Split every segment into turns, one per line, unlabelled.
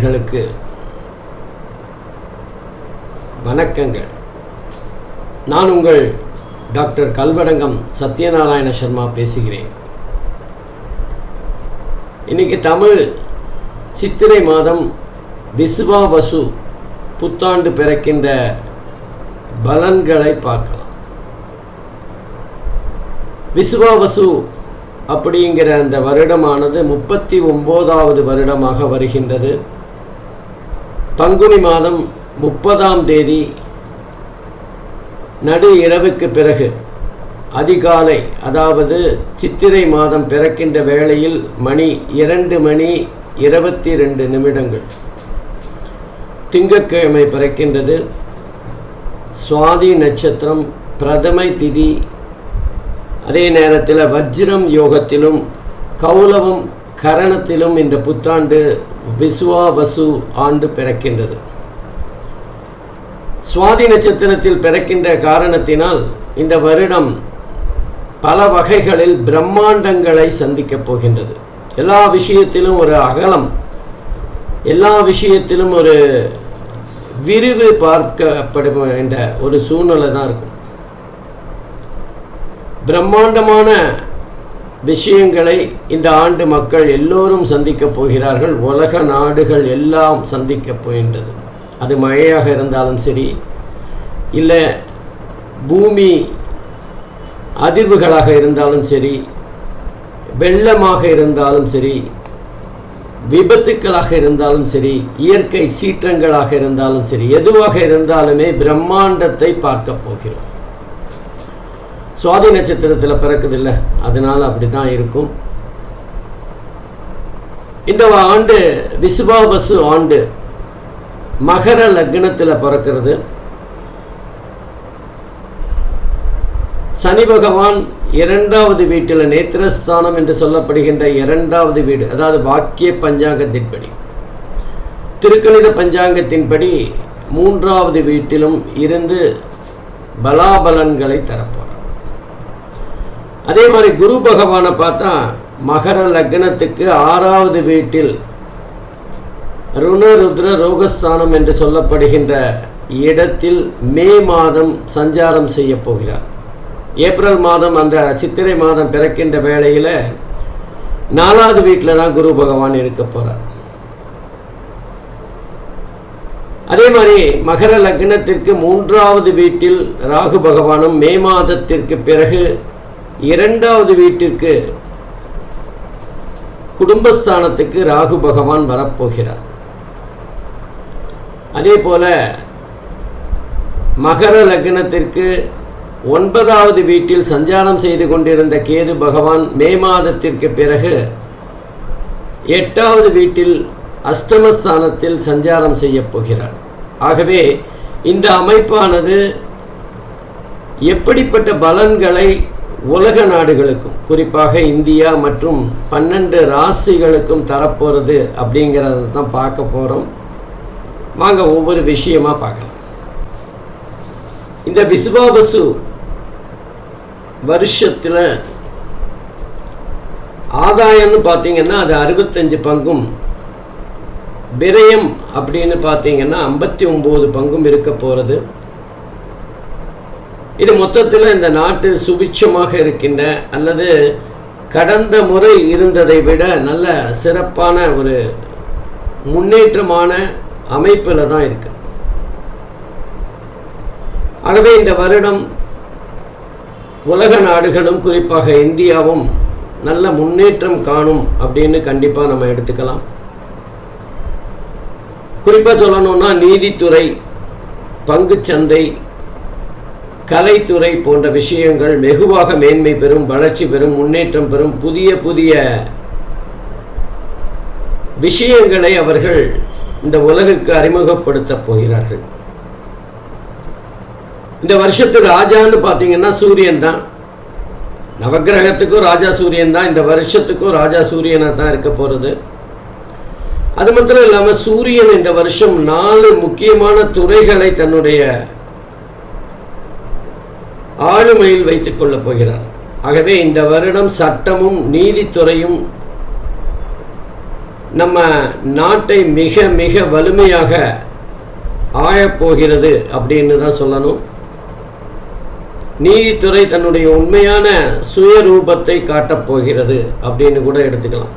நேயர்களுக்கு வணக்கங்கள். நான் உங்கள் டாக்டர் கல்வடங்கம் சத்யநாராயண சர்மா பேசுகிறேன். இன்னைக்கு தமிழ் சித்திரை மாதம் விசுவாவசு புத்தாண்டு பிறக்கின்ற பலன்களை பார்க்கலாம். விசுவாவசு அப்படிங்கிற அந்த வருடமானது முப்பத்தி ஒம்போதாவது வருடமாக வருகின்றது. பங்குனி மாதம் முப்பதாம் தேதி நடு இரவுக்கு பிறகு அதிகாலை அதாவது சித்திரை மாதம் பிறக்கின்ற வேளையில் மணி இரண்டு மணி இருபத்தி ரெண்டு நிமிடங்கள். திங்கட்கிழமை பிறக்கின்றது. சுவாதி நட்சத்திரம் பிரதமை திதி. அதே நேரத்தில் வஜ்ரம் யோகத்திலும் கௌலவம் கரணத்திலும் இந்த புத்தாண்டு விசுவாவசு ஆண்டு பிறக்கின்றது. சுவாதி நட்சத்திரத்தில் பிறக்கின்ற காரணத்தினால் இந்த வருடம் பல வகைகளில் பிரம்மாண்டங்களை சந்திக்கப் போகின்றது. எல்லா விஷயத்திலும் ஒரு அகலம் எல்லா விஷயத்திலும் ஒரு விரிவு பார்க்கப்படுகின்ற ஒரு சூழ்நிலை தான் இருக்கும். பிரம்மாண்டமான விஷயங்களை இந்த ஆண்டு மக்கள் எல்லோரும் சந்திக்கப் போகிறார்கள். உலக நாடுகள் எல்லாம் சந்திக்கப் போகின்றது. அது மழையாக இருந்தாலும் சரி இல்லை பூமி அதிர்வுகளாக இருந்தாலும் சரி வெள்ளமாக இருந்தாலும் சரி விபத்துக்களாக இருந்தாலும் சரி இயற்கை சீற்றங்களாக இருந்தாலும் சரி எதுவாக இருந்தாலுமே பிரம்மாண்டத்தை பார்க்கப் போகிறோம். சுவாதி நட்சத்திரத்தில் பிறக்குதில்ல. அதனால் அப்படி தான் இருக்கும். இந்த ஆண்டு விசுபாபசு ஆண்டு மகர லக்னத்தில் பிறக்கிறது. சனி பகவான் இரண்டாவது வீட்டில் நேத்திரஸ்தானம் என்று சொல்லப்படுகின்ற இரண்டாவது வீடு அதாவது வாக்கிய பஞ்சாங்கத்தின்படி திருக்கணித பஞ்சாங்கத்தின்படி மூன்றாவது வீட்டிலும் இருந்து பலாபலன்களை தரப்போகிறார் அதே மாதிரி குரு பகவானை பார்த்தா மகர லக்னத்துக்கு ஆறாவது வீட்டில் ருணருத்ர ரோகஸ்தானம் என்று சொல்லப்படுகின்ற இடத்தில் மே மாதம் சஞ்சாரம் செய்ய போகிறார். ஏப்ரல் மாதம் அந்த சித்திரை மாதம் பிறக்கின்ற வேளையில் நாலாவது வீட்டில் தான் குரு பகவான் இருக்க போகிறார் அதே மாதிரி மகர லக்னத்திற்கு மூன்றாவது வீட்டில் ராகு பகவானும் மே மாதத்திற்கு பிறகு இரண்டாவது வீட்டிற்கு குடும்பஸ்தானத்துக்கு ராகு பகவான் வரப்போகிறார். அதே போல மகர லக்னத்திற்கு ஒன்பதாவது வீட்டில் சஞ்சாரம் செய்து கொண்டிருந்த கேது பகவான் மே மாதத்திற்கு பிறகு எட்டாவது வீட்டில் அஷ்டமஸ்தானத்தில் சஞ்சாரம் செய்ய போகிறார். ஆகவே இந்த அமைப்பானது எப்படிப்பட்ட பலன்களை உலக நாடுகளுக்கும் குறிப்பாக இந்தியா மற்றும் பன்னெண்டு ராசிகளுக்கும் தரப்போகிறது அப்படிங்கிறத தான் பார்க்க போகிறோம் வாங்க ஒவ்வொரு விஷயமா பார்க்கலாம். இந்த விசுவாபசு வருஷத்தில் ஆதாயம்னு பார்த்தீங்கன்னா அது அறுபத்தஞ்சு பங்கும் விரயம் அப்படின்னு பார்த்தீங்கன்னா ஐம்பத்தி ஒம்பது பங்கும் இருக்க போகிறது இது மொத்தத்தில் இந்த நாட்டு சுபிட்சமாக இருக்கின்ற அல்லது கடந்த முறை இருந்ததை விட நல்ல சிறப்பான ஒரு முன்னேற்றமான அமைப்பில் தான் இருக்கு. ஆகவே இந்த வருடம் உலக நாடுகளும் குறிப்பாக இந்தியாவும் நல்ல முன்னேற்றம் காணும் அப்படின்னு கண்டிப்பாக நம்ம எடுத்துக்கலாம். குறிப்பாக சொல்லணும்னா நீதித்துறை பங்குச்சந்தை கலைத்துறை போன்ற விஷயங்கள் வெகுவாக மேன்மை பெறும் வளர்ச்சி பெறும் முன்னேற்றம் பெறும் புதிய புதிய விஷயங்களை அவர்கள் இந்த உலகுக்கு அறிமுகப்படுத்த போகிறார்கள். இந்த வருஷத்துக்கு ராஜான்னு பார்த்தீங்கன்னா சூரியன் தான். நவக்கிரகத்துக்கும் ராஜா சூரியன் தான். இந்த வருஷத்துக்கும் ராஜா சூரியனாக தான் இருக்க போகிறது அது மாத்திரம் இல்லாமல் சூரியன் இந்த வருஷம் நாலு முக்கியமான துறைகளை தன்னுடைய ஆளுமையில் வைத்துக் கொள்ளப் போகிறார். ஆகவே இந்த வருடம் சட்டமும் நீதித்துறையும் நம்ம நாட்டை மிக மிக வலிமையாக ஆயப்போகிறது அப்படின்னு தான் சொல்லணும். நீதித்துறை தன்னுடைய உண்மையான சுயரூபத்தை காட்டப் போகிறது அப்படின்னு கூட எடுத்துக்கலாம்.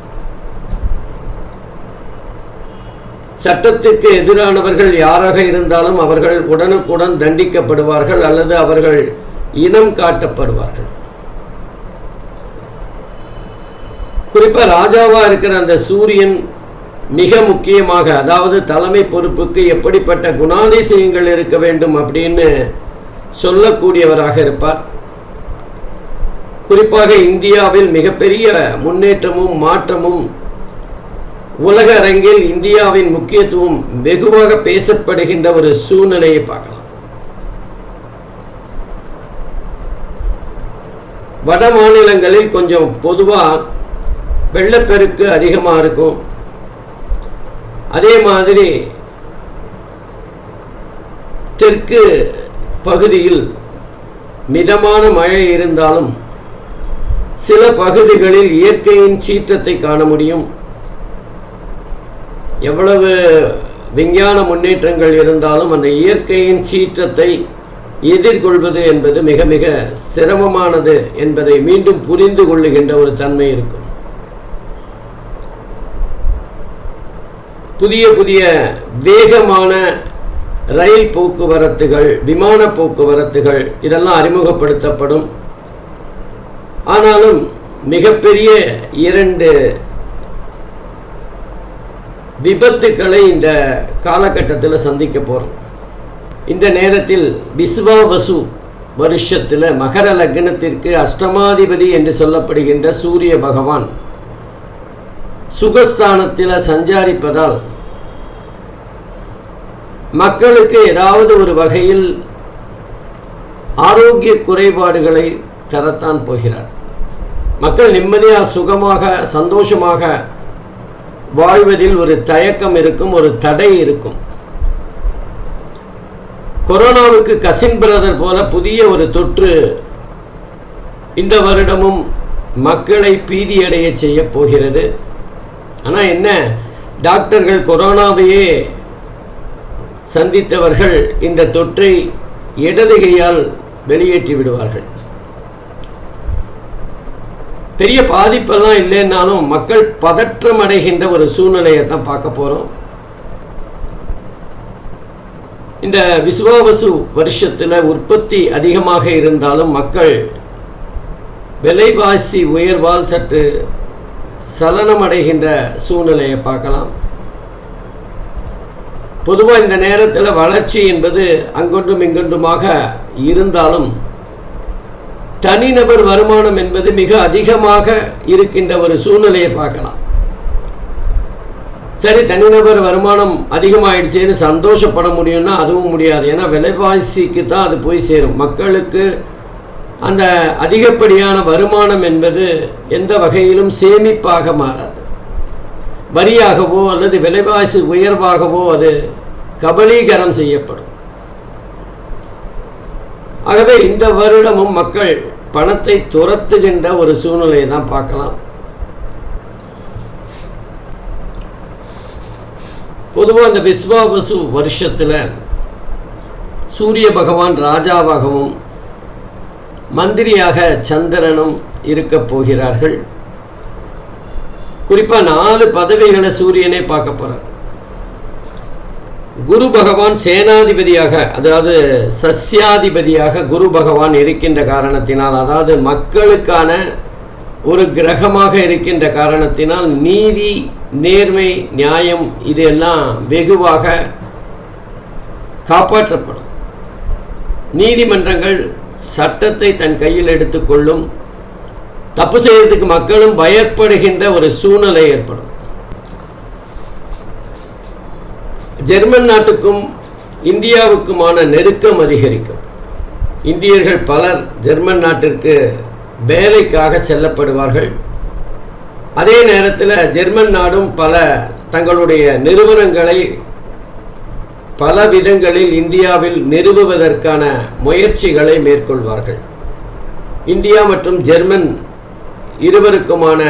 சட்டத்திற்கு எதிரானவர்கள் யாராக இருந்தாலும் அவர்கள் உடனுக்குடன் தண்டிக்கப்படுவார்கள் அல்லது அவர்கள் இனம் காட்டப்படுவார்கள். குறிப்பாக ராஜாவாக இருக்கிற அந்த சூரியன் மிக முக்கியமாக அதாவது தலைமை பொறுப்புக்கு எப்படிப்பட்ட குணாதிசயங்கள் இருக்க வேண்டும் அப்படின்னு சொல்லக்கூடியவராக இருப்பார். குறிப்பாக இந்தியாவில் மிகப்பெரிய முன்னேற்றமும் மாற்றமும் உலக அரங்கில் இந்தியாவின் முக்கியத்துவம் வெகுவாக பேசப்படுகின்ற ஒரு சூழ்நிலையை பார்க்கலாம். வட மாநிலங்களில் கொஞ்சம் பொதுவாக வெள்ளப்பெருக்கு அதிகமாக இருக்கும். அதே மாதிரி தெற்கு பகுதியில் மிதமான மழை இருந்தாலும் சில பகுதிகளில் இயற்கையின் சீற்றத்தை காண முடியும். எவ்வளவு விஞ்ஞான முன்னேற்றங்கள் இருந்தாலும் அந்த இயற்கையின் சீற்றத்தை எதிர்கொள்வது என்பது மிக மிக சிரமமானது என்பதை மீண்டும் புரிந்து கொள்ளுகின்ற ஒரு தன்மை இருக்கும். புதிய புதிய வேகமான ரயில் போக்குவரத்துகள் விமான போக்குவரத்துகள் இதெல்லாம் அறிமுகப்படுத்தப்படும். ஆனாலும் மிகப்பெரிய இரண்டு விபத்துக்களை இந்த காலகட்டத்தில் சந்திக்க போகிறோம் இந்த நேரத்தில் பிஸ்வா வசு வருஷத்தில் மகர லக்னத்திற்கு அஷ்டமாதிபதி என்று சொல்லப்படுகின்ற சூரிய பகவான் சுகஸ்தானத்தில் சஞ்சாரிப்பதால் மக்களுக்கு ஏதாவது ஒரு வகையில் ஆரோக்கிய குறைபாடுகளை தரத்தான் போகிறார். மக்கள் நிம்மதியாக சுகமாக சந்தோஷமாக வாழ்வதில் ஒரு தயக்கம் இருக்கும் ஒரு தடை இருக்கும். கொரோனாவுக்கு கசின் பிரதர் போல புதிய ஒரு தொற்று இந்த வருடமும் மக்களை பீதியடைய செய்ய போகிறது. ஆனால் என்ன? டாக்டர்கள் கொரோனாவையே சந்தித்தவர்கள் இந்த தொற்றை இடது கையால் வெளியேற்றி விடுவார்கள். பெரிய பாதிப்பெல்லாம் இல்லைன்னாலும் மக்கள் பதற்றம் அடைகின்ற ஒரு சூழ்நிலையை தான் பார்க்க போகிறோம் இந்த விசுவாவசு வருஷத்தில் உற்பத்தி அதிகமாக இருந்தாலும் மக்கள் விலைவாசி உயர்வால் சற்று சலனமடைகின்ற சூழ்நிலையை பார்க்கலாம். பொதுவாக இந்த நேரத்தில் வளர்ச்சி என்பது அங்கொன்றும் இங்கொன்றுமாக இருந்தாலும் தனிநபர் வருமானம் என்பது மிக அதிகமாக இருக்கின்ற ஒரு சூழ்நிலையை பார்க்கலாம். சரி தனிநபர் வருமானம் அதிகமாகிடுச்சேன்னு சந்தோஷப்பட முடியும்னா அதுவும் முடியாது. ஏன்னா விலைவாசிக்கு தான் அது போய் சேரும். மக்களுக்கு அந்த அதிகப்படியான வருமானம் என்பது எந்த வகையிலும் சேமிப்பாக மாறாது. வரியாகவோ அல்லது விலைவாசி உயர்வாகவோ அது கபலீகரம் செய்யப்படும். ஆகவே இந்த வருடமும் மக்கள் பணத்தை துரத்துகின்ற ஒரு சூழ்நிலையை தான் பார்க்கலாம். பொதுவாக இந்த விஸ்வாவசு வருஷத்தில் சூரிய பகவான் ராஜாவாகவும் மந்திரியாக சந்திரனும் இருக்க போகிறார்கள். குறிப்பாக நாலு பதவிகளை சூரியனே பார்க்க போகிறார் குரு பகவான் சேனாதிபதியாக அதாவது சஸ்யாதிபதியாக குரு பகவான் இருக்கின்ற காரணத்தினால் அதாவது மக்களுக்கான ஒரு கிரகமாக இருக்கின்ற காரணத்தினால் நீதி நேர்மை நியாயம் இதெல்லாம் வெகுவாக காப்பாற்றப்படும். நீதிமன்றங்கள் சட்டத்தை தன் கையில் எடுத்துக்கொள்ளும் தப்பு செய்யறதுக்கு மக்களும் பயப்படுகின்ற ஒரு சூழ்நிலை ஏற்படும். ஜெர்மன் நாட்டுக்கும் இந்தியாவுக்குமான நெருக்கம் அதிகரிக்கும். இந்தியர்கள் பலர் ஜெர்மன் நாட்டிற்கு வேலைக்காக செல்லப்படுவார்கள். அதே நேரத்தில் ஜெர்மன் நாடும் பல தங்களுடைய நிறுவனங்களை பல விதங்களில் இந்தியாவில் நிறுவுவதற்கான முயற்சிகளை மேற்கொள்வார்கள். இந்தியா மற்றும் ஜெர்மன் இருவருக்குமான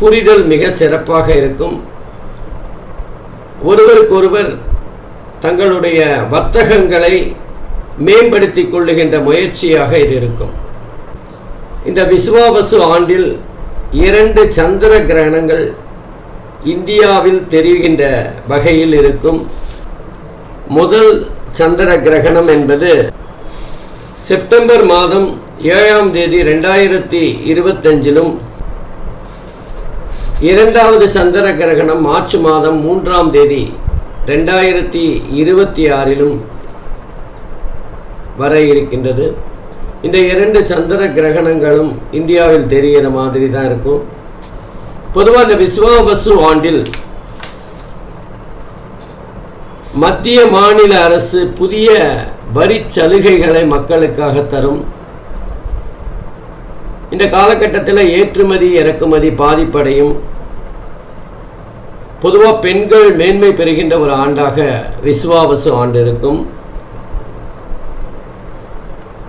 புரிதல் மிக சிறப்பாக இருக்கும். ஒருவருக்கொருவர் தங்களுடைய வர்த்தகங்களை மேம்படுத்திக் கொள்ளுகின்ற முயற்சியாக இது இருக்கும். இந்த விஸ்வாவசு ஆண்டில் இரண்டு சந்திர கிரகணங்கள் இந்தியாவில் தெரிகின்ற வகையில் இருக்கும். முதல் சந்திர கிரகணம் என்பது செப்டம்பர் மாதம் ஏழாம் தேதி ரெண்டாயிரத்தி இருபத்தஞ்சிலும் இரண்டாவது சந்திர கிரகணம் மார்ச் மாதம் மூன்றாம் தேதி ரெண்டாயிரத்தி இருபத்தி ஆறிலும் வர இருக்கின்றது. இந்த இரண்டு சந்திர கிரகணங்களும் இந்தியாவில் தெரிகிற மாதிரி தான் இருக்கும். பொதுவாக இந்த விஸ்வாவசு ஆண்டில் மத்திய மாநில அரசு புதிய வரி சலுகைகளை மக்களுக்காக தரும். இந்த காலகட்டத்தில் ஏற்றுமதி இறக்குமதி பாதிப்படையும். பொதுவாக பெண்கள் மேன்மை பெறுகின்ற ஒரு ஆண்டாக விஸ்வாவசு ஆண்டு இருக்கும்.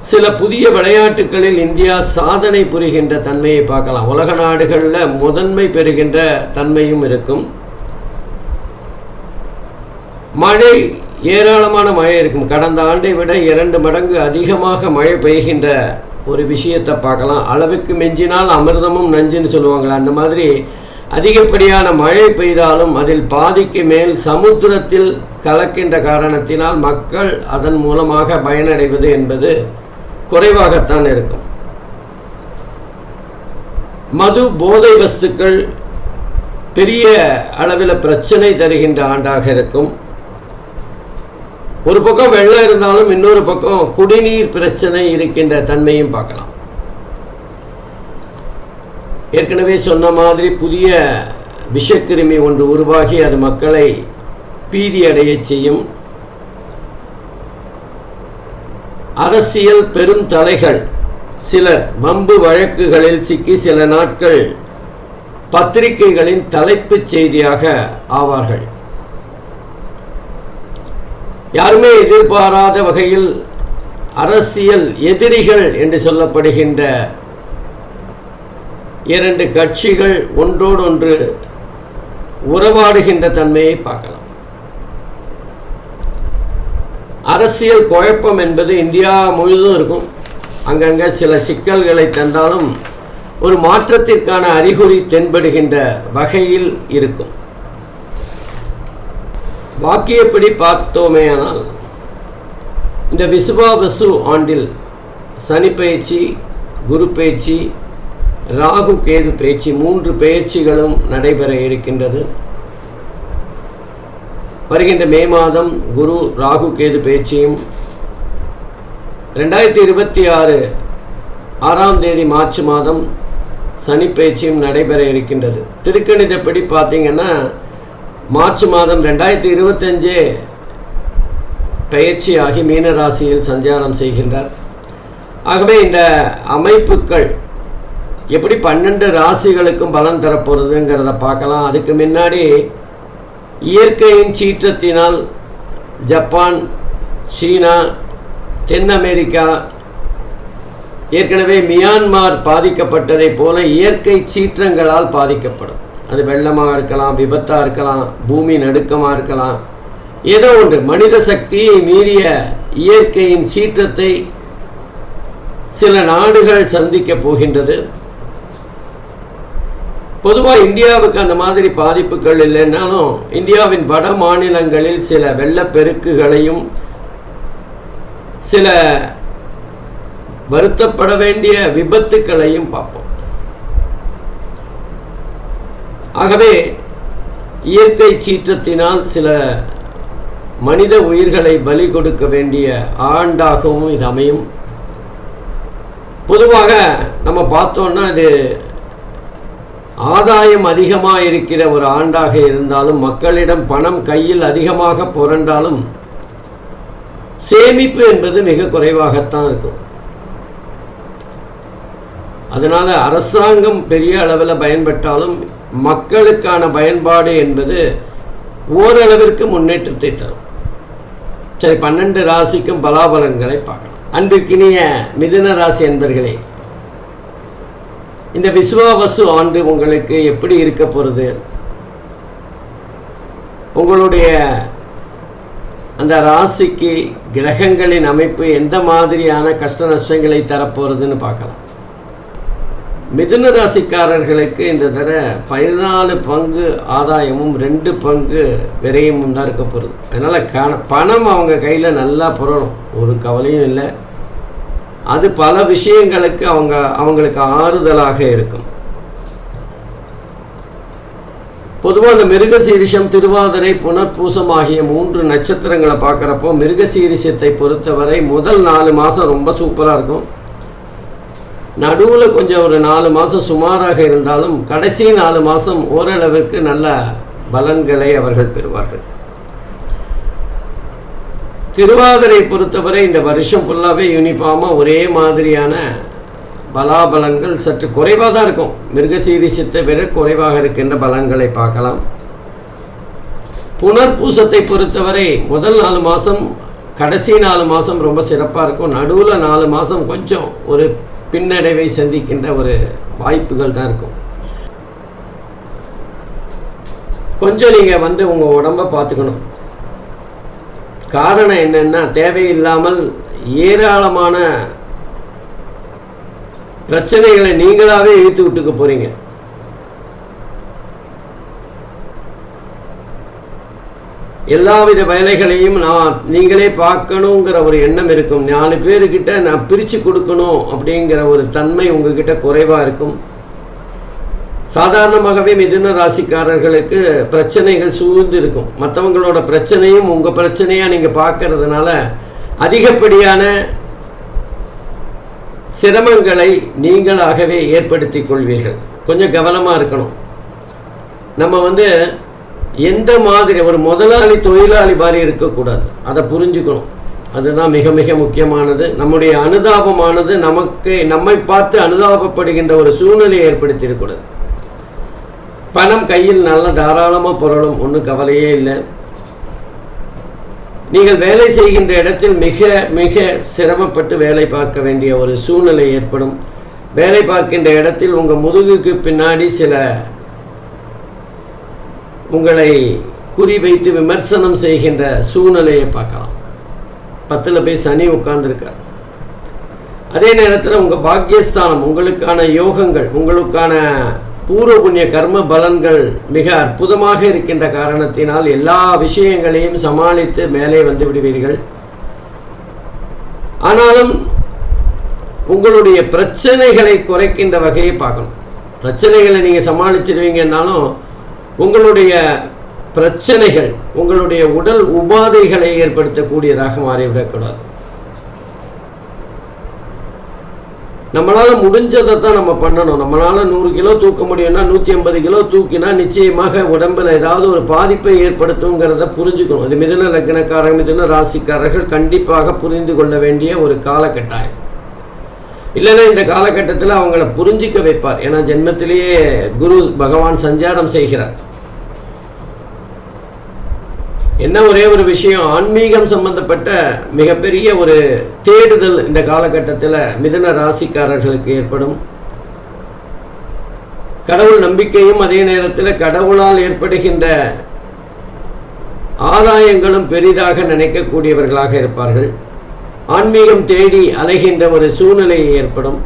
சில புதிய விளையாட்டுகளில் இந்தியா சாதனை புரிகின்ற தன்மையை பார்க்கலாம். உலக நாடுகளில் முதன்மை பெறுகின்ற தன்மையும் இருக்கும். மழை ஏராளமான மழை இருக்கும். கடந்த ஆண்டை விட இரண்டு மடங்கு அதிகமாக மழை பெய்கின்ற ஒரு விஷயத்தை பார்க்கலாம். அளவுக்கு மிஞ்சினால் அமிர்தமும் நஞ்சுன்னு சொல்லுவாங்களே அந்த மாதிரி அதிகப்படியான மழை பெய்தாலும் அதில் பாதிக்கு மேல் சமுத்திரத்தில் கலக்கின்ற காரணத்தினால் மக்கள் அதன் மூலமாக பயனடைவது என்பது குறைவாகத்தான் இருக்கும். மது போதை வஸ்துக்கள் பெரிய அளவில் பிரச்சனை தருகின்ற ஆண்டாக இருக்கும். ஒரு பக்கம் வெள்ளம் இருந்தாலும் இன்னொரு பக்கம் குடிநீர் பிரச்சனை இருக்கின்ற தன்மையும் பார்க்கலாம். ஏற்கனவே சொன்ன மாதிரி புதிய விஷக்கிருமி ஒன்று உருவாகி அது மக்களை பீதி அடையச் செய்யும். அரசியல் பெரும் தலைகள். சிலர் வம்பு வழக்குகளில் சிக்கி சில நாட்கள் பத்திரிகைகளின் தலைப்புச் செய்தியாக ஆவார்கள். யாருமே எதிர்பாராத வகையில் அரசியல் எதிரிகள் என்று சொல்லப்படுகின்ற இரண்டு கட்சிகள் ஒன்றோடொன்று உறவாடுகின்ற தன்மையை பார்க்கலாம். அரசியல் குழப்பம் என்பது இந்தியா முழுதும் இருக்கும். அங்கங்கே சில சிக்கல்களை தந்தாலும் ஒரு மாற்றத்திற்கான அறிகுறி தென்படுகின்ற வகையில் இருக்கும். வாக்கியப்படி பார்த்தோமேயானால் இந்த விசுவாவசு ஆண்டில் சனி பயிற்சி குரு பயிற்சி ராகு கேது பயிற்சி மூன்று பயிற்சிகளும் நடைபெற இருக்கின்றது. வருகின்ற மே மாதம் குரு ராகு கேது பேச்சையும் ரெண்டாயிரத்தி இருபத்தி ஆறு ஆறாம் தேதி மார்ச் மாதம் சனி பேச்சையும் நடைபெற இருக்கின்றது. திருக்கணிதப்படி பார்த்தீங்கன்னா மார்ச் மாதம் ரெண்டாயிரத்தி இருபத்தஞ்சே பயிற்சியாகி மீன ராசியில் சஞ்சாரம் செய்கின்றார். ஆகவே இந்த அமைப்புகள் எப்படி பன்னெண்டு ராசிகளுக்கும் பலன் தரப்போகிறதுங்கிறத பார்க்கலாம். அதுக்கு முன்னாடி இயற்கையின் சீற்றத்தினால் ஜப்பான் சீனா தென் அமெரிக்கா ஏற்கனவே மியான்மார் பாதிக்கப்பட்டதை போல இயற்கை சீற்றங்களால் பாதிக்கப்படும். அது வெள்ளமாக இருக்கலாம் விபத்தாக இருக்கலாம் பூமி நடுக்கமாக இருக்கலாம். ஏதோ ஒன்று மனித சக்தியை மீறிய இயற்கையின் சீற்றத்தை சில நாடுகள் சந்திக்கப் போகின்றது. பொதுவாக இந்தியாவுக்கு அந்த மாதிரி பாதிப்புகள் இல்லைன்னாலும் இந்தியாவின் வட மாநிலங்களில் சில வெள்ளப்பெருக்குகளையும் சில வருத்தப்பட வேண்டிய விபத்துக்களையும் பார்ப்போம். ஆகவே இயற்கை சீற்றத்தினால் சில மனித உயிர்களை பலி கொடுக்க வேண்டிய ஆண்டாகவும் இது அமையும். பொதுவாக நம்ம பார்த்தோன்னா இது ஆதாயம் அதிகமாக இருக்கிற ஒரு ஆண்டாக இருந்தாலும் மக்களிடம் பணம் கையில் அதிகமாக புரண்டாலும் சேமிப்பு என்பது மிக குறைவாகத்தான் இருக்கும். அதனால் அரசாங்கம் பெரிய அளவில் பயன்பட்டாலும் மக்களுக்கான பயன்பாடு என்பது ஓரளவிற்கு முன்னேற்றத்தை தரும். சரி பன்னெண்டு ராசிக்கும் பலாபலன்களை பார்க்கலாம். அன்பிற்கினிய மிதுன ராசி என்பர்களே இந்த விசுவாவசு ஆண்டு உங்களுக்கு எப்படி இருக்க போகிறது உங்களுடைய அந்த ராசிக்கு கிரகங்களின் அமைப்பு எந்த மாதிரியான கஷ்ட நஷ்டங்களை தரப்போகிறதுன்னு பார்க்கலாம். மிதுன ராசிக்காரர்களுக்கு இந்த தர பதினாலு பங்கு ஆதாயமும் ரெண்டு பங்கு விரயமும் தான் இருக்க போகிறது அதனால் கண பணம் அவங்க கையில் நல்லா புரணும் ஒரு கவலையும் இல்லை. அது பல விஷயங்களுக்கு அவங்க அவங்களுக்கு ஆறுதலாக இருக்கும். பொதுவாக அந்த மிருகசீரிஷம் திருவாதிரை புனர்பூசம் ஆகிய மூன்று நட்சத்திரங்களை பார்க்குறப்போ மிருகசீரிஷத்தை பொறுத்தவரை முதல் நாலு மாதம் ரொம்ப சூப்பராக இருக்கும். நடுவில் கொஞ்சம் ஒரு நாலு மாதம் சுமாராக இருந்தாலும் கடைசி நாலு மாதம் ஓரளவிற்கு நல்ல பலன்களை அவர்கள் பெறுவார்கள். திருவாதிரை பொறுத்தவரை இந்த வருஷம் ஃபுல்லாகவே யூனிஃபார்மாக ஒரே மாதிரியான பலாபலன்கள் சற்று குறைவாக தான் இருக்கும். மிருகசீரிசத்தை விட குறைவாக இருக்கின்ற பலன்களை பார்க்கலாம். புனர்பூசத்தை பொறுத்தவரை முதல் நாலு மாதம் கடைசி நாலு மாதம் ரொம்ப சிறப்பாக இருக்கும். நடுவில் நாலு மாதம் கொஞ்சம் ஒரு பின்னடைவை சந்திக்கின்ற ஒரு வாய்ப்புகள் தான் இருக்கும். கொஞ்சம் நீங்கள் வந்து உங்கள் உடம்பை பார்த்துக்கணும். காரணம் என்னென்னா தேவையில்லாமல் ஏராளமான பிரச்சனைகளை நீங்களாகவே இழுத்து விட்டுக்க போகிறீங்க எல்லாவித வேலைகளையும் நான் நீங்களே பார்க்கணுங்கிற ஒரு எண்ணம் இருக்கும். நாலு பேர்கிட்ட நான் பிரித்து கொடுக்கணும் அப்படிங்கிற ஒரு தன்மை உங்ககிட்ட குறைவாக இருக்கும். சாதாரணமாகவே மிதுன ராசிக்காரர்களுக்கு பிரச்சனைகள் சூழ்ந்து இருக்கும் மற்றவங்களோட பிரச்சனையும் உங்கள் பிரச்சனையாக நீங்கள் பார்க்கறதுனால அதிகப்படியான சிரமங்களை நீங்களாகவே ஏற்படுத்தி கொள்வீர்கள். கொஞ்சம் கவனமாக இருக்கணும். நம்ம வந்து எந்த மாதிரி ஒரு முதலாளி தொழிலாளி மாதிரி இருக்கக்கூடாது. அதை புரிஞ்சுக்கணும். அதுதான் மிக மிக முக்கியமானது. நம்முடைய அனுதாபமானது நமக்கு நம்மை பார்த்து அனுதாபப்படுகின்ற ஒரு சூழ்நிலையை ஏற்படுத்திடக்கூடாது. பணம் கையில் நல்ல தாராளமாக புரளும் ஒன்றும் கவலையே இல்லை. நீங்கள் வேலை செய்கின்ற இடத்தில் மிக மிக சிரமப்பட்டு வேலை பார்க்க வேண்டிய ஒரு சூழ்நிலை ஏற்படும். வேலை பார்க்கின்ற இடத்தில் உங்கள் முதுகுக்கு பின்னாடி சில உங்களை குறிவைத்து விமர்சனம் செய்கின்ற சூழ்நிலையை பார்க்கலாம். பத்தில் போய் சனி உட்கார்ந்துருக்கார். அதே நேரத்தில் உங்கள் பாக்கியஸ்தானம் உங்களுக்கான யோகங்கள் உங்களுக்கான பூர்வ புண்ணிய கர்ம பலன்கள் மிக அற்புதமாக இருக்கின்ற காரணத்தினால் எல்லா விஷயங்களையும் சமாளித்து மேலே வந்து விடுவீர்கள். ஆனாலும் உங்களுடைய பிரச்சனைகளை குறைக்கின்ற வகையை பார்க்கணும். பிரச்சனைகளை நீங்கள் சமாளிச்சிடுவீங்கன்னாலும் உங்களுடைய பிரச்சனைகள் உங்களுடைய உடல் உபாதைகளை ஏற்படுத்தக்கூடியதாக மாறிவிடக்கூடாது. நம்மளால் முடிஞ்சதை தான் நம்ம பண்ணணும். நம்மளால் நூறு கிலோ தூக்க முடியும்னா நூற்றி ஐம்பது கிலோ தூக்கினா நிச்சயமாக உடம்பில் ஏதாவது ஒரு பாதிப்பை ஏற்படுத்துங்கிறத புரிஞ்சுக்கணும். இது மிதுன லக்னக்காரர் மிதுன ராசிக்காரர்கள் கண்டிப்பாக புரிந்து கொள்ள வேண்டிய ஒரு காலகட்டாயம். இல்லைன்னா இந்த காலகட்டத்தில் அவங்கள புரிஞ்சிக்க வைப்பார். ஏன்னா ஜென்மத்திலேயே குரு பகவான் சஞ்சாரம் செய்கிறார். என்ன ஒரே ஒரு விஷயம்? ஆன்மீகம் சம்பந்தப்பட்ட மிகப்பெரிய ஒரு தேடுதல் இந்த காலகட்டத்தில் மிதன ராசிக்காரர்களுக்கு ஏற்படும். கடவுள் நம்பிக்கையும் அதே நேரத்தில் கடவுளால் ஏற்படுகின்ற ஆதாயங்களும் பெரிதாக நினைக்கக்கூடியவர்களாக இருப்பார்கள். ஆன்மீகம் தேடி அலைகின்ற ஒரு சூழ்நிலை ஏற்படும்.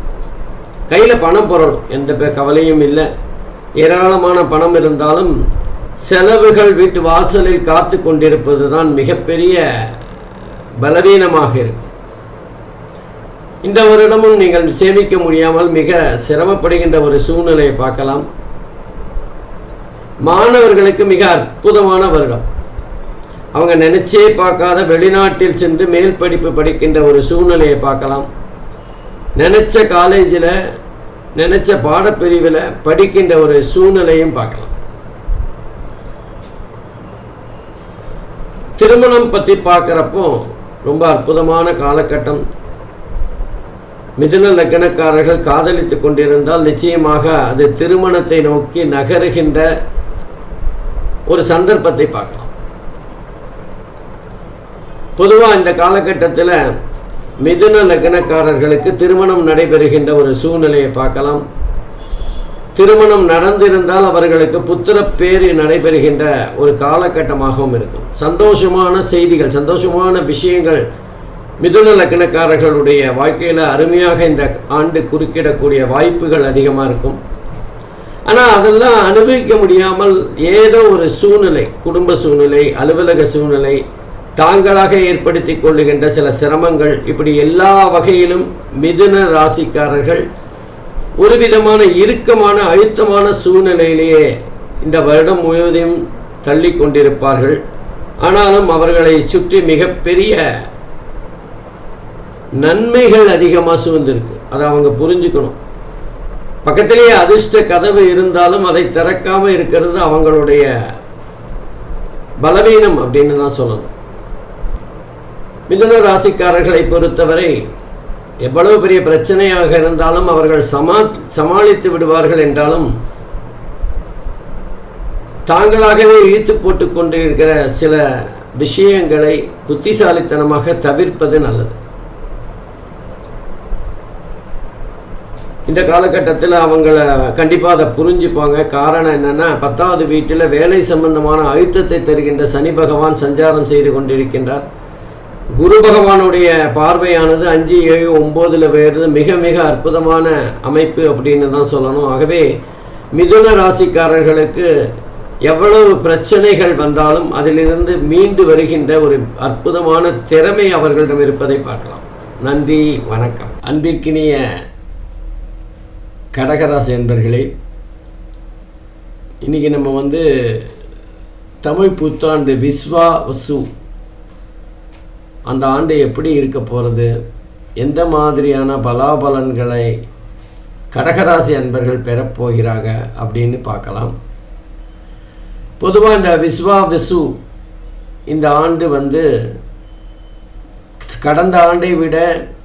கையில் பணம் புரளும் எந்த கவலையும் இல்லை. ஏராளமான பணம் இருந்தாலும் செலவுகள் வீட்டு வாசலில் காத்து கொண்டிருப்பது தான் மிகப்பெரிய பலவீனமாக இருக்கும். இந்த வருடமும் நீங்கள் சேமிக்க முடியாமல் மிக சிரமப்படுகின்ற ஒரு சூழ்நிலையை பார்க்கலாம். மாணவர்களுக்கு மிக அற்புதமான வருடம். அவங்க நினைச்சே பார்க்காத வெளிநாட்டில் சென்று மேல் படிப்பு படிக்கின்ற ஒரு சூழ்நிலையை பார்க்கலாம். நினைச்ச காலேஜில் நினைச்ச பாடப்பிரிவில் படிக்கின்ற ஒரு சூழ்நிலையும் பார்க்கலாம். திருமணம் பற்றி பார்க்குறப்போ ரொம்ப அற்புதமான காலகட்டம். மிதுன லக்னக்காரர்கள் காதலித்து கொண்டிருந்தால் நிச்சயமாக அது திருமணத்தை நோக்கி நகருகின்ற ஒரு சந்தர்ப்பத்தை பார்க்கலாம். பொதுவாக இந்த காலகட்டத்தில் மிதுன லக்னக்காரர்களுக்கு திருமணம் நடைபெறுகின்ற ஒரு சூழ்நிலையை பார்க்கலாம். திருமணம் நடந்திருந்தால் அவர்களுக்கு புத்திர பேறு நடைபெறுகின்ற ஒரு காலகட்டமாகவும் இருக்கும். சந்தோஷமான செய்திகள் சந்தோஷமான விஷயங்கள் மிதுன லக்னக்காரர்களுடைய வாழ்க்கையில் அருமையாக இந்த ஆண்டு குறுக்கிடக்கூடிய வாய்ப்புகள் அதிகமாக இருக்கும். ஆனால் அதெல்லாம் அனுபவிக்க முடியாமல் ஏதோ ஒரு சூழ்நிலை குடும்ப சூழ்நிலை அலுவலக சூழ்நிலை தாங்களாக ஏற்படுத்தி கொள்ளுகின்ற சில சிரமங்கள். இப்படி எல்லா வகையிலும் மிதுன ராசிக்காரர்கள் ஒரு விதமான இறுக்கமான அழுத்தமான சூழ்நிலையிலேயே இந்த வருடம் முழுவதையும் தள்ளி கொண்டிருப்பார்கள். ஆனாலும் அவர்களை சுற்றி மிகப்பெரிய நன்மைகள் அதிகமாக சூழ்ந்திருக்கு. அதை அவங்க புரிஞ்சுக்கணும். பக்கத்திலேயே அதிர்ஷ்ட கதவு இருந்தாலும் அதை திறக்காமல் இருக்கிறது அவங்களுடைய பலவீனம் அப்படின்னு தான் சொல்லணும். மிதுன ராசிக்காரர்களை பொறுத்தவரை எவ்வளவு பெரிய பிரச்சனையாக இருந்தாலும் அவர்கள் சமா சமாளித்து விடுவார்கள் என்றாலும் தாங்களாகவே இழுத்து போட்டு கொண்டு இருக்கிற சில விஷயங்களை புத்திசாலித்தனமாக தவிர்ப்பது நல்லது. இந்த காலகட்டத்தில் அவங்கள கண்டிப்பாக அதை புரிஞ்சுப்பாங்க. காரணம் என்னென்னா பத்தாவது வீட்டில் வேலை சம்பந்தமான அழுத்தத்தை தருகின்ற சனி பகவான் சஞ்சாரம் செய்து கொண்டிருக்கின்றார். குரு பகவானுடைய பார்வையானது அஞ்சு ஏழு ஒம்போதில் வருது மிக மிக அற்புதமான அமைப்பு அப்படின்னு தான் சொல்லணும். ஆகவே மிதுன ராசிக்காரர்களுக்கு எவ்வளவு பிரச்சனைகள் வந்தாலும் அதிலிருந்து மீண்டு வருகின்ற ஒரு அற்புதமான திறமை அவர்களிடம் இருப்பதை பார்க்கலாம். நன்றி வணக்கம். அன்பிற்கினிய கடகராசி என்பர்களே இன்றைக்கி நம்ம வந்து தமிழ் புத்தாண்டு விஸ்வா வசு அந்த ஆண்டு எப்படி இருக்க போகிறது எந்த மாதிரியான பலாபலன்களை கடகராசி அன்பர்கள் பெறப்போகிறாங்க அப்படின்னு பார்க்கலாம். பொதுவாக இந்த விஸ்வா விசு இந்த ஆண்டு வந்து கடந்த ஆண்டை விட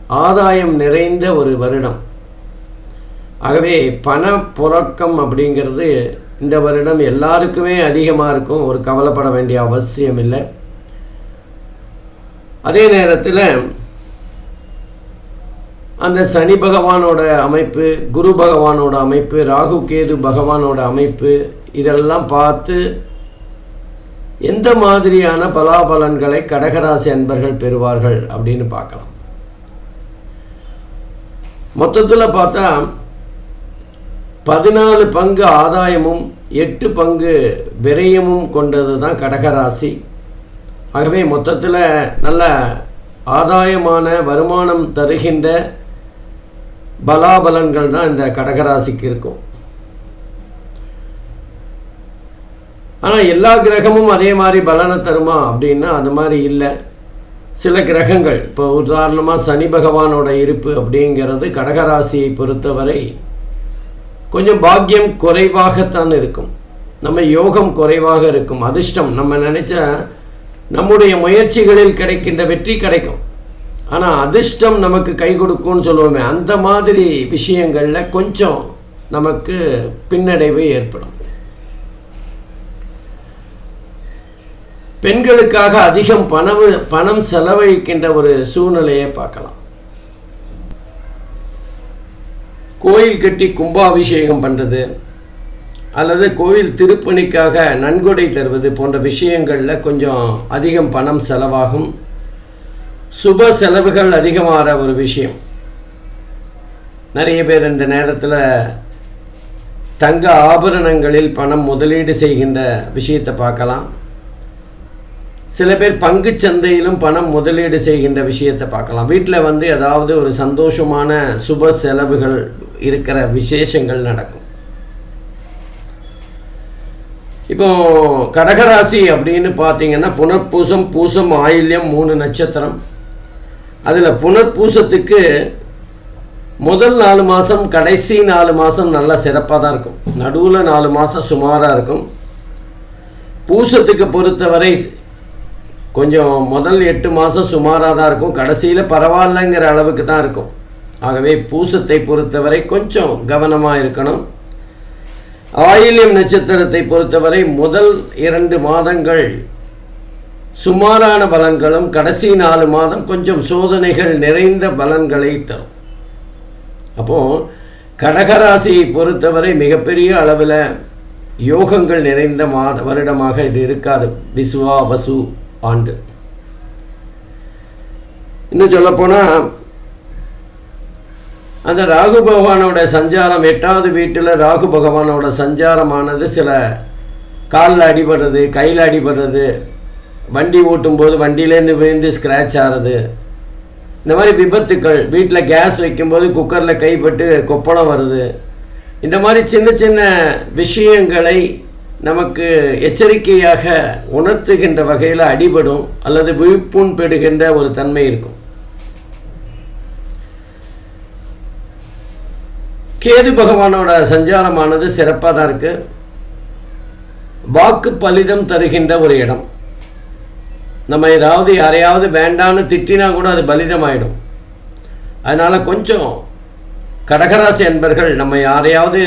ஆதாயம் நிறைந்த ஒரு வருடம். ஆகவே பண புழக்கம் அப்படிங்கிறது இந்த வருடம் எல்லாருக்குமே அதிகமாக இருக்கும். ஒரு கவலைப்பட வேண்டிய அவசியம் இல்லை அதே நேரத்தில் அந்த சனி பகவானோட அமைப்பு குரு பகவானோட அமைப்பு ராகு கேது பகவானோட அமைப்பு இதெல்லாம் பார்த்து எந்த மாதிரியான பலாபலன்களை கடகராசி அன்பர்கள் பெறுவார்கள் அப்படின்னு பார்க்கலாம். மொத்தத்தில் பார்த்தா பதினாலு பங்கு ஆதாயமும் எட்டு பங்கு விரயமும் கொண்டது தான் கடகராசி. ஆகவே மொத்தத்தில் நல்ல ஆதாயமான வருமானம் தருகின்ற பலாபலன்கள் தான் இந்த கடகராசிக்கு இருக்கும். ஆனால் எல்லா கிரகமும் அதே மாதிரி பலனை தருமா அப்படின்னா அது மாதிரி இல்லை. சில கிரகங்கள் இப்போ உதாரணமாக சனி பகவானோட இருப்பு அப்படிங்கிறது கடகராசியை பொறுத்தவரை கொஞ்சம் பாக்கியம் குறைவாகத்தான் இருக்கும். நம்ம யோகம் குறைவாக இருக்கும். அதிர்ஷ்டம் நம்ம நினச்ச நம்முடைய முயற்சிகளில் கிடைக்கின்ற வெற்றி கிடைக்கும். ஆனால் அதிர்ஷ்டம் நமக்கு கை கொடுக்கும்னு சொல்லுவோமே அந்த மாதிரி விஷயங்களில் கொஞ்சம் நமக்கு பின்னடைவு ஏற்படும். பெண்களுக்காக அதிகம் பணவு பணம் செலவழிக்கின்ற ஒரு சூழ்நிலையை பார்க்கலாம். கோயில் கட்டி கும்பாபிஷேகம் பண்ணுறது அல்லது கோவில் திருப்பணிக்காக நன்கொடை தருவது போன்ற விஷயங்களில் கொஞ்சம் அதிகம் பணம் செலவாகும். சுப செலவுகள் அதிகமாகிற ஒரு விஷயம். நிறைய பேர் இந்த நேரத்தில் தங்க ஆபரணங்களில் பணம் முதலீடு செய்கின்ற விஷயத்தை பார்க்கலாம். சில பேர் பங்கு சந்தையிலும் பணம் முதலீடு செய்கின்ற விஷயத்தை பார்க்கலாம். வீட்டில் வந்து ஏதாவது ஒரு சந்தோஷமான சுப செலவுகள் இருக்கிற விசேஷங்கள் நடக்கும். இப்போ கடகராசி அப்படின்னு பார்த்தீங்கன்னா புனர்பூசம் பூசம் ஆயில்யம் மூணு நட்சத்திரம். அதில் புனர்பூசத்துக்கு முதல் நாலு மாதம் கடைசி நாலு மாதம் நல்லா சிறப்பாக தான் இருக்கும். நடுவில் நாலு மாதம் சுமாராக இருக்கும். பூசத்துக்கு பொறுத்தவரை கொஞ்சம் முதல் எட்டு மாதம் சுமாராக தான் இருக்கும். கடைசியில் பரவாயில்லைங்கிற அளவுக்கு தான் இருக்கும். ஆகவே பூசத்தை பொறுத்தவரை கொஞ்சம் கவனமாக இருக்கணும். ஆயில்யம் நட்சத்திரத்தை பொறுத்தவரை முதல் இரண்டு மாதங்கள் சுமாரான பலன்களும் கடைசி நாலு மாதம் கொஞ்சம் சோதனைகள் நிறைந்த பலன்களை தரும். அப்போது கடகராசியை பொறுத்தவரை மிகப்பெரிய அளவில் யோகங்கள் நிறைந்த மாத வருடமாக இது இருக்காது. விசுவா வசு ஆண்டு. இன்னும் சொல்லப்போனால் அந்த ராகு பகவானோட சஞ்சாரம் எட்டாவது வீட்டில் ராகு பகவானோட சஞ்சாரமானது சில காலில் அடிபடுறது கையில் அடிபடுறது வண்டி ஓட்டும்போது வண்டியிலேருந்து விழுந்து ஸ்க்ராட்ச் ஆகிறது இந்த மாதிரி விபத்துக்கள் வீட்டில் கேஸ் வைக்கும்போது குக்கரில் கைப்பட்டு கொப்பளம் வருது. இந்த மாதிரி சின்ன சின்ன விஷயங்களை நமக்கு எச்சரிக்கையாக உணர்த்துகின்ற வகையில் அடிபடும் அல்லது விழிப்புண் பெடுகின்ற ஒரு தன்மை இருக்கும். கேது பகவானோட சஞ்சாரமானது சிறப்பாக தான் இருக்குது வாக்கு பலிதம் தருகின்ற ஒரு இடம். நம்ம ஏதாவது யாரையாவது வேண்டான்னு திட்டினா கூட அது பலிதமாயிடும். அதனால் கொஞ்சம் கடகராசி என்பர்கள் நம்ம யாரையாவது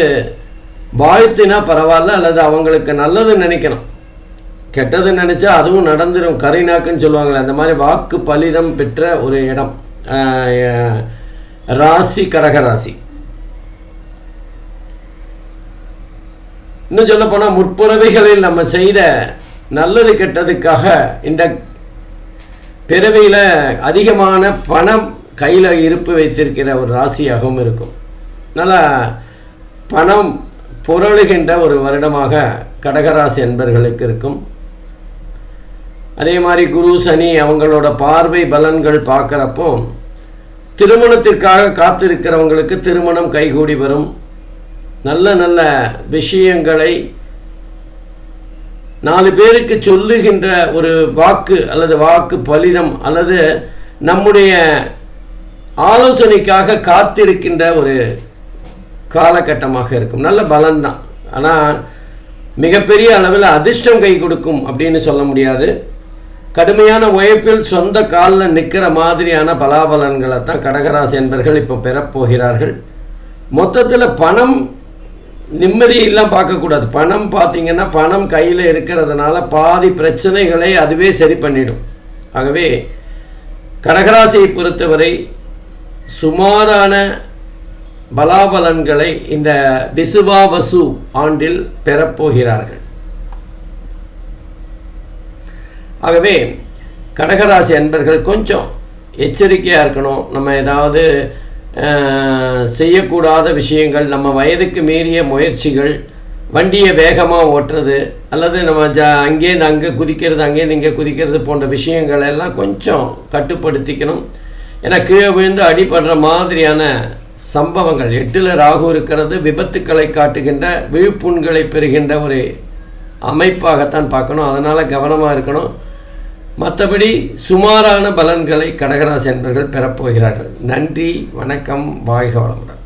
வாழ்த்தினா பரவாயில்ல அல்லது அவங்களுக்கு நல்லது நினைக்கணும். கெட்டது நினச்சா அதுவும் நடந்துடும் கரிநாக்குன்னு சொல்லுவாங்களே அந்த மாதிரி வாக்கு பலிதம் பெற்ற ஒரு இடம். ராசி கடகராசி. இன்னும் சொல்ல போனால் முற்புறவைகளில் நம்ம செய்த நல்லது கெட்டதுக்காக இந்த பிறவியில் அதிகமான பணம் கையில் இருப்பு வைத்திருக்கிற ஒரு ராசியாகவும் இருக்கும். நல்லா பணம் புரளுகின்ற ஒரு வருடமாக கடகராசி என்பர்களுக்கு இருக்கும். அதே மாதிரி குரு சனி அவங்களோட பார்வை பலன்கள் பார்க்குறப்போ திருமணத்திற்காக காத்திருக்கிறவங்களுக்கு திருமணம் கைகூடி வரும். நல்ல நல்ல விஷயங்களை நாலு பேருக்கு சொல்லுகின்ற ஒரு வாக்கு அல்லது வாக்கு பலிதம் அல்லது நம்முடைய ஆலோசனைக்காக காத்திருக்கின்ற ஒரு காலகட்டமாக இருக்கும். நல்ல பலன்தான். ஆனால் மிகப்பெரிய அளவில் அதிர்ஷ்டம் கை கொடுக்கும் அப்படின்னு சொல்ல முடியாது. கடுமையான உழைப்பில் சொந்த காலில் நிற்கிற மாதிரியான பலாபலன்களை தான் கடகராசி என்பர்கள் இப்போ பெறப்போகிறார்கள். மொத்தத்தில் பணம் நிம்மதியெல்லாம் பார்க்கக்கூடாது. பணம் பார்த்தீங்கன்னா பணம் கையில் இருக்கிறதுனால பாதி பிரச்சனைகளை அதுவே சரி பண்ணிடும். ஆகவே கடகராசியை பொறுத்தவரை சுமாரான பலாபலன்களை இந்த விசுவாவசு ஆண்டில் பெறப்போகிறார்கள். ஆகவே கடகராசி அன்பர்கள் கொஞ்சம் எச்சரிக்கையாக இருக்கணும். நம்ம ஏதாவது செய்யக்கூடாத விஷயங்கள் நம்ம வயதுக்கு மீறிய முயற்சிகள் வண்டியை வேகமாக ஓட்டுறது அல்லது நம்ம ஜ அங்கேருந்து அங்கே குதிக்கிறது அங்கேருந்து இங்கே குதிக்கிறது போன்ற விஷயங்கள் எல்லாம் கொஞ்சம் கட்டுப்படுத்திக்கணும். ஏன்னா கீழே விழுந்து அடிபடுற மாதிரியான சம்பவங்கள் எட்டில் ராகு இருக்கிறது விபத்துக்களை காட்டுகின்ற விழுப்புண்களை பெறுகின்ற ஒரு அமைப்பாகத்தான் பார்க்கணும். அதனால் கவனமாக இருக்கணும். மற்றபடி சுமாரான பலன்களை கடகராசி என்பர்கள் பெறப்போகிறார்கள். நன்றி வணக்கம் வாழ்க வளமுடன்.